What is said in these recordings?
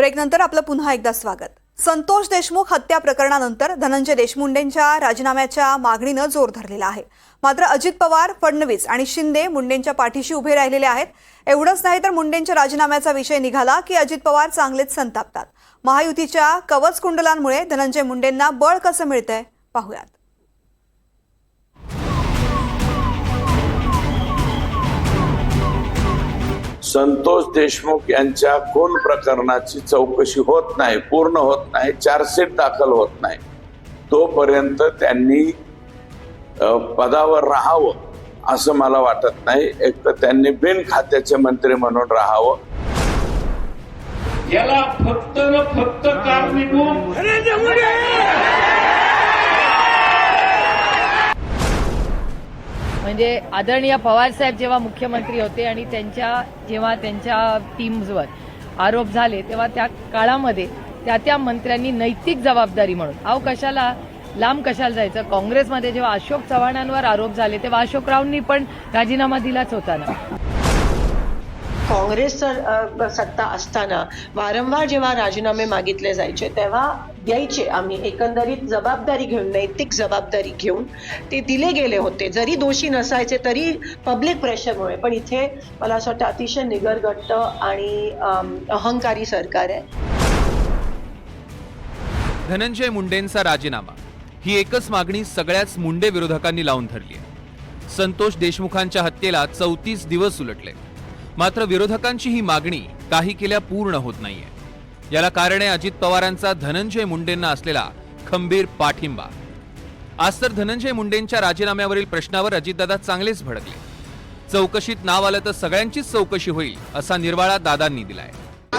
ब्रेकनंतर आपलं पुन्हा एकदा स्वागत. संतोष देशमुख हत्या प्रकरणानंतर धनंजय देशमुंडेंच्या राजीनाम्याच्या मागणीनं जोर धरलेला आहे. मात्र अजित पवार फडणवीस आणि शिंदे मुंडेंच्या पाठीशी उभे राहिलेले आहेत. एवढंच नाही तर मुंडेंच्या राजीनाम्याचा विषय निघाला की अजित पवार चांगलेच संतापतात. महायुतीच्या कवच कुंडलांमुळे धनंजय मुंडेंना बळ कसं मिळतंय? पाहूयात. संतोष देशमुख यांच्या खून प्रकरणाची चौकशी होत नाही पूर्ण होत नाही चार्जशीट दाखल होत नाही. तोपर्यंत त्यांनी पदावर राहावं असं मला वाटत नाही. एक तर त्यांनी बिन खात्याचे मंत्री म्हणून राहावं. याला फक्त न फक्त कारणीभूत म्हणजे आदरणीय पवारसाहेब जेव्हा मुख्यमंत्री होते आणि त्यांच्या जेव्हा त्यांच्या टीम्सवर आरोप झाले तेव्हा त्या काळामध्ये त्या त्या मंत्र्यांनी नैतिक जबाबदारी म्हणून अहो कशाला लांब कशाला जायचं? काँग्रेसमध्ये जेव्हा अशोक चव्हाणांवर आरोप झाले तेव्हा अशोकरावांनी पण राजीनामा दिलाच होता ना. काँग्रेस सत्ता असताना वारंवार जेव्हा राजीनामे मागितले जायचे तेव्हा द्यायचे आम्ही. एकंदरीत जबाबदारी घेऊन नैतिक जबाबदारी घेऊन ते दिले गेले होते. जरी दोषी नसायचे तरी पब्लिक प्रेशरमुळे. पण इथे मला असं वाटतं अतिशय निगरगट्ट आणि अहंकारी सरकार आहे. धनंजय मुंडेंचा राजीनामा. ही एकच मागणी सगळ्याच मुंडे विरोधकांनी लावून धरली आहे. संतोष देशमुखांच्या हत्येला चौतीस दिवस उलटले. मात्र विरोधकांची ही मागणी काही केल्या पूर्ण होत नाहीये. याला कारण आहे अजित पवारांचा धनंजय मुंडेंना असलेला खंबीर पाठिंबा. आज तर धनंजय मुंडेंच्या राजीनाम्यावरील प्रश्नावर अजितदादा चांगलेच भडकले. चौकशीत नाव आलं तर सगळ्यांचीच चौकशी होईल असा निर्वाळा दादांनी दिलाय.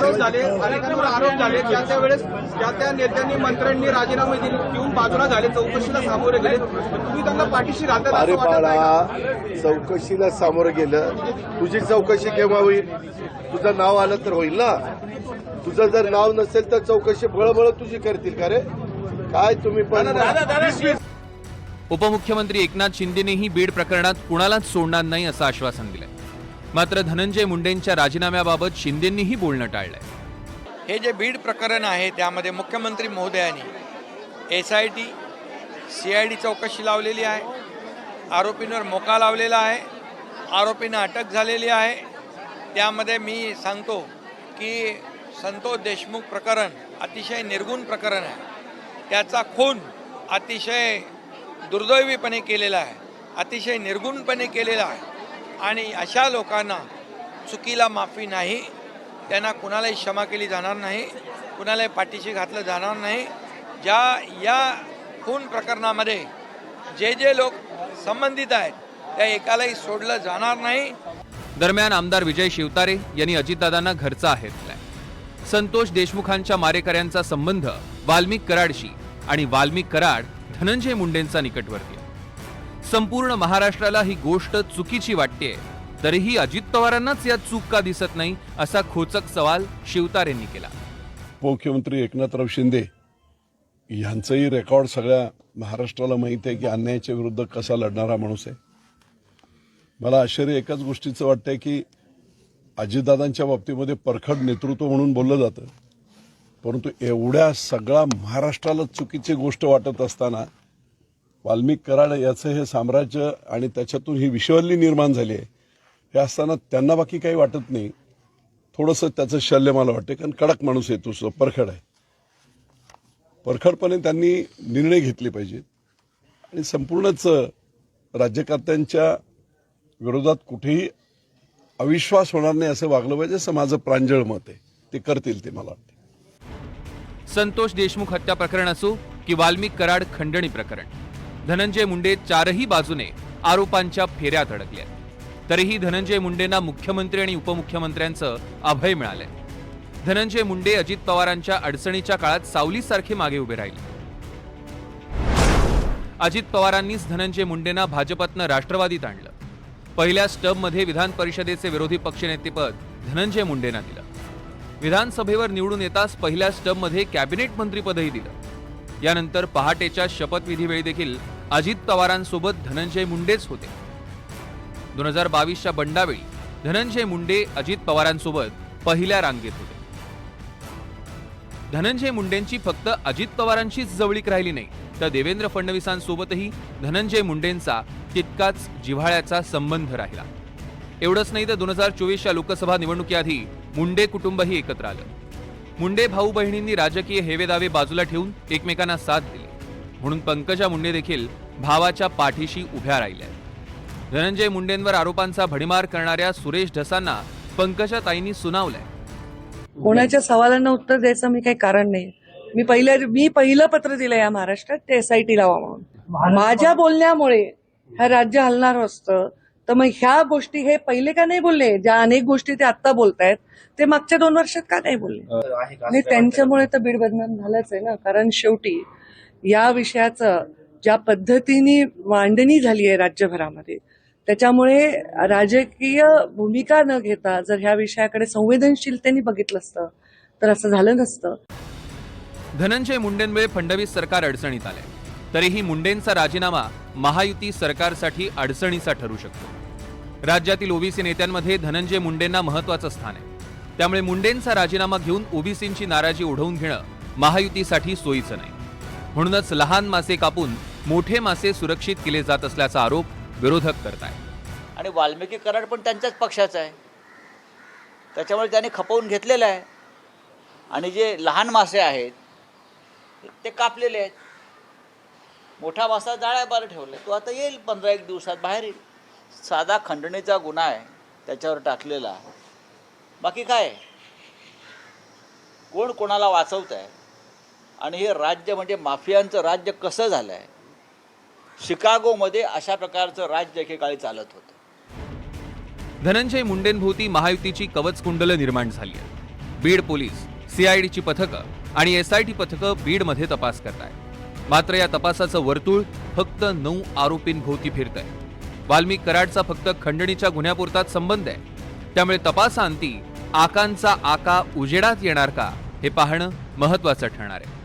आरोप झाले अनेकांवर आरोप झाले. त्या त्या वेळेस त्या त्या नेत्यांनी मंत्र्यांनी राजीनामे दिले देऊन बाजूला झाले चौकशीला सामोरे गेले. तुम्ही त्यांना पाठीशी अरे? बाळा चौकशीला सामोरं गेलं. तुझी चौकशी केव्हा होईल? तुझं नाव आलं तर होईल ना? तुझं जर नाव नसेल तर चौकशी बळबळ तुझी करतील का रे? काय तुम्ही पण उपमुख्यमंत्री एकनाथ शिंदेनेही बीड प्रकरणात कुणालाच सोडणार नाही असं आश्वासन दिलंय. मात्र धनंजय मुंडेंच्या राजीनाम्याबाबत शिंदेंनीही बोलणं टाळलंय. हे जे बीड प्रकरण आहे त्यामध्ये मुख्यमंत्री महोदयांनी S I T C I D चौकशी लावलेली आहे. आरोपींवर मोका लावलेला आहे. आरोपींना अटक झालेली आहे. त्यामध्ये मी सांगतो की संतोष देशमुख प्रकरण अतिशय निर्गुण प्रकरण आहे. त्याचा खून अतिशय दुर्दैवीपणे केलेला आहे. अतिशय निर्गुणपणे केलेला आहे. आणि अशा लोकांना चुकीला माफी नाही त्यांना कुणालाही क्षमा केली जाणार नाही कुणालाही पाठीशी घातलं जाणार नाही. ज्या या खून प्रकरणामध्ये जे जे लोक संबंधित आहेत त्या एकालाही सोडलं जाणार नाही. दरम्यान आमदार विजय शिवतारे यांनी अजितदादांना घरचा आहे संतोष देशमुखांच्या मारेकऱ्यांचा संबंध वाल्मिक कराडशी आणि वाल्मिक कराड धनंजय मुंडेंचा निकटवर्ती संपूर्ण महाराष्ट्राला ही गोष्ट चुकीची वाटतेय. तरीही अजित पवारांनाच यात चूक का दिसत नाही असा खोचक सवाल शिवतारेंनी केला. मुख्यमंत्री एकनाथराव शिंदे यांचंही रेकॉर्ड सगळ्या महाराष्ट्राला माहिती आहे की अन्यायाच्या विरुद्ध कसा लढणारा माणूस आहे. मला आश्चर्य एकाच गोष्टीचं वाटतंय की अजितदादांच्या बाबतीमध्ये परखड नेतृत्व म्हणून बोललं जातं. परंतु एवढ्या सगळ्या महाराष्ट्राला चुकीची गोष्ट वाटत असताना वाल्मिक कराड याचं हे साम्राज्य आणि त्याच्यातून ही विश्ववल्ली निर्माण झाली आहे हे असताना त्यांना बाकी काही वाटत नाही. थोडंसं त्याचं शल्य मला वाटते कारण कडक माणूस आहे तो परखड आहे. परखडपणे त्यांनी निर्णय घेतले पाहिजेत आणि संपूर्णच राज्यकर्त्यांच्या विरोधात कुठेही अविश्वास होणार नाही असं वागलं पाहिजे असं माझं प्रांजळ मत आहे. ते करतील ते मला वाटतं संतोष देशमुख हत्या प्रकरण असो की वाल्मिक कराड खंडणी प्रकरण. धनंजय मुंडे चारही बाजूने आरोपांच्या फेऱ्यात अडकल्या तरीही धनंजय मुंडेंना मुख्यमंत्री आणि उपमुख्यमंत्र्यांचं अभय मिळालंय. धनंजय मुंडे अजित पवारांच्या अडचणीच्या काळात सावलीसारखे मागे उभे राहिले. अजित पवारांनीच धनंजय मुंडेंना भाजपतनं राष्ट्रवादीत आणलं. पहिल्या स्टबमध्ये विधान परिषदेचे विरोधी पक्षनेतेपद धनंजय मुंडेंना दिलं. विधानसभेवर निवडून येताच पहिल्या स्टबमध्ये कॅबिनेट मंत्रीपदही दिलं. यानंतर पहाटेच्या शपथविधीवेळी देखील अजित पवारांसोबत धनंजय मुंडेच होते. दोन हजार बावीसच्या बंडावेळी धनंजय मुंडे अजित पवारांसोबत पहिल्या रांगेत होते. धनंजय मुंडेंची फक्त अजित पवारांशीच जवळीक राहिली नाही तर देवेंद्र फडणवीसांसोबतही धनंजय मुंडेंचा तितकाच जिव्हाळ्याचा संबंध राहिला. एवढंच नाही तर दोन हजार चोवीसच्या लोकसभा निवडणुकीआधी मुंडे कुटुंबही एकत्र आलं. मुंडे भाऊ बहिणींनी राजकीय हेवेदावे बाजूला ठेवून एकमेकांना साथ दिली. म्हणून पंकजा मुंडे देखील भावाच्या पाठीशी उभ्या राहिल्या. धनंजय मुंडेंवर आरोपांचा भडीमार करणाऱ्या सुरेश ढसांना पंकजा ताईंनी सुनावलंय. कोणाच्या सवालांना उत्तर द्यायचं मी काही कारण नाही. मी पहिल्या मी पहिलं पत्र दिलं या महाराष्ट्रात ते एसआयटी लावा म्हणून. माझ्या बोलण्यामुळे हे राज्य हलणार असतं. तर मग ह्या गोष्टी हे पहिले का नाही बोलले? ज्या अनेक गोष्टी ते आता बोलतायत ते मागच्या दोन वर्षात का नाही बोलले? आणि त्यांच्यामुळे तर बीड बदनाम झालंच आहे ना. कारण शेवटी या विषयाचं ज्या पद्धतीने मांडणी झाली आहे राज्यभरामध्ये त्याच्यामुळे राजकीय भूमिका न घेता जर ह्या विषयाकडे संवेदनशीलतेने बघितलं असतं तर असं झालं नसतं. धनंजय मुंडेंमुळे फडणवीस सरकार अडचणीत आलंय. तरीही मुंडेंचा राजीनामा महायुती सरकारसाठी अडचणीचा ठरू शकतो. राज्यातील ओबीसी नेत्यांमध्ये धनंजय मुंडेंना महत्वाचं स्थान आहे. त्यामुळे मुंडेंचा राजीनामा घेऊन ओबीसींची नाराजी ओढवून घेणं महायुतीसाठी सोयीचं नाही. म्हणूनच लहान मासे कापून मोठे मासे सुरक्षित केले जात असल्याचा आरोप विरोधक करत आहे आणि वाल्मिकी कराड पण त्यांच्याच पक्षाचा आहे. त्याच्यामुळे त्याने खपवून घेतलेलं आहे. आणि जे लहान मासे आहेत ते कापलेले आहेत. मोठा मासा जाळ्याबार ठेवला तो आता येईल पंधरा एक दिवसात बाहेर येईल. साधा खंडणीचा गुन्हा आहे त्याच्यावर टाकलेला बाकी काय? कोण कोणाला वाचवत आहे आणि हे राज्य म्हणजे माफियांचं राज्य कसं झालं आहे शिकागोमध्ये अशा प्रकारचं राज्य एकेकाळी चालत होतं. धनंजय मुंडेंभोवती महायुतीची कवच कुंडलं निर्माण झाली आहे बीड पोलीस सीआयडीची पथकं आणि एसआयटी पथकं बीडमध्ये तपास करत आहेत मात्र या तपासाचं वर्तुळ फक्त नऊ आरोपींभोवती फिरत आहे वाल्मिक कराडचा फक्त खंडणीच्या गुन्ह्यापुरताच संबंध आहे. त्यामुळे तपासांती आकांचा आका उजेडात येणार का हे पाहणं महत्वाचं ठरणार आहे.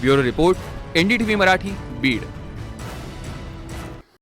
Bureau report NDTV Marathi Beed.